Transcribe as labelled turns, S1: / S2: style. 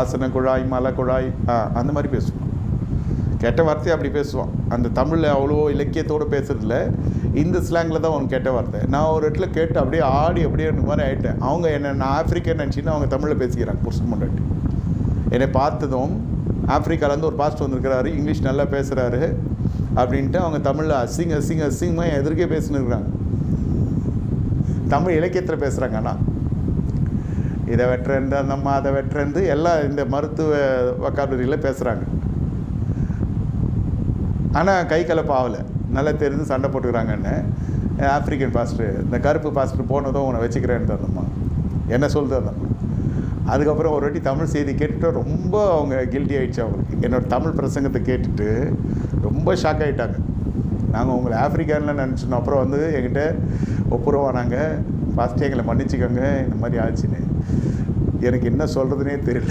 S1: வாசன குழாய் மலை குழாய் ஆ அந்த மாதிரி பேசுவான். கெட்ட வார்த்தையை அப்படி பேசுவான். அந்த தமிழில் அவ்வளோ இலக்கியத்தோடு பேசுறதில்ல இந்த ஸ்லாங்கில் தான் அவன் கெட்ட வார்த்தை. நான் ஒரு இடத்துல கேட்டு அப்படியே ஆடி அப்படியே அந்த மாதிரி ஆயிட்டேன். அவங்க என்ன நான் ஆஃப்ரிக்கன் நினச்சின்னு அவங்க தமிழில் பேசிக்கிறாங்க புருஷன் முன்னாடி என்னை பார்த்ததும் ஆப்பிரிக்காலேருந்து ஒரு பாஸ்ட் வந்திருக்கிறாரு இங்கிலீஷ் நல்லா பேசுகிறாரு அப்படின்ட்டு அவங்க தமிழில் அசிங்க அசிங்க அசிங்கமாக எதிர்க்கே பேசினுருக்குறாங்க தமிழ் இலக்கியத்தில் பேசுகிறாங்க ஆனால் இதை வெட்டுறேன் அந்த அம்மா அதை வெட்டுறேன் எல்லாம் இந்த மருத்துவ வக்காபுரியில் பேசுகிறாங்க ஆனால் கை கலப்பாகலை நல்லா தெரிஞ்சு சண்டை போட்டுக்கிறாங்கன்னு ஆப்பிரிக்கன் பாஸ்டர் இந்த கருப்பு பாஸ்டர் போனதும் உன்னை வச்சுக்கிறேன்னு அந்தம்மா என்ன சொல்லுது அந்தம்மா அதுக்கப்புறம் ஒரு வாட்டி தமிழ் செய்தி கேட்டுட்டு ரொம்ப அவங்க கில்ட்டி ஆகிடுச்சு அவங்களுக்கு. என்னோடய தமிழ் பிரசங்கத்தை கேட்டுட்டு ரொம்ப ஷாக் ஆகிட்டாங்க நாங்கள் உங்களை ஆப்பிரிக்கான்லாம் நினச்சினோம் அப்புறம் வந்து எங்கிட்ட ஒப்புரவானாங்க ஃபஸ்ட்டு எங்களை மன்னிச்சுக்கோங்க. இந்த மாதிரி ஆச்சுன்னு. எனக்கு என்ன சொல்கிறதுனே தெரியல.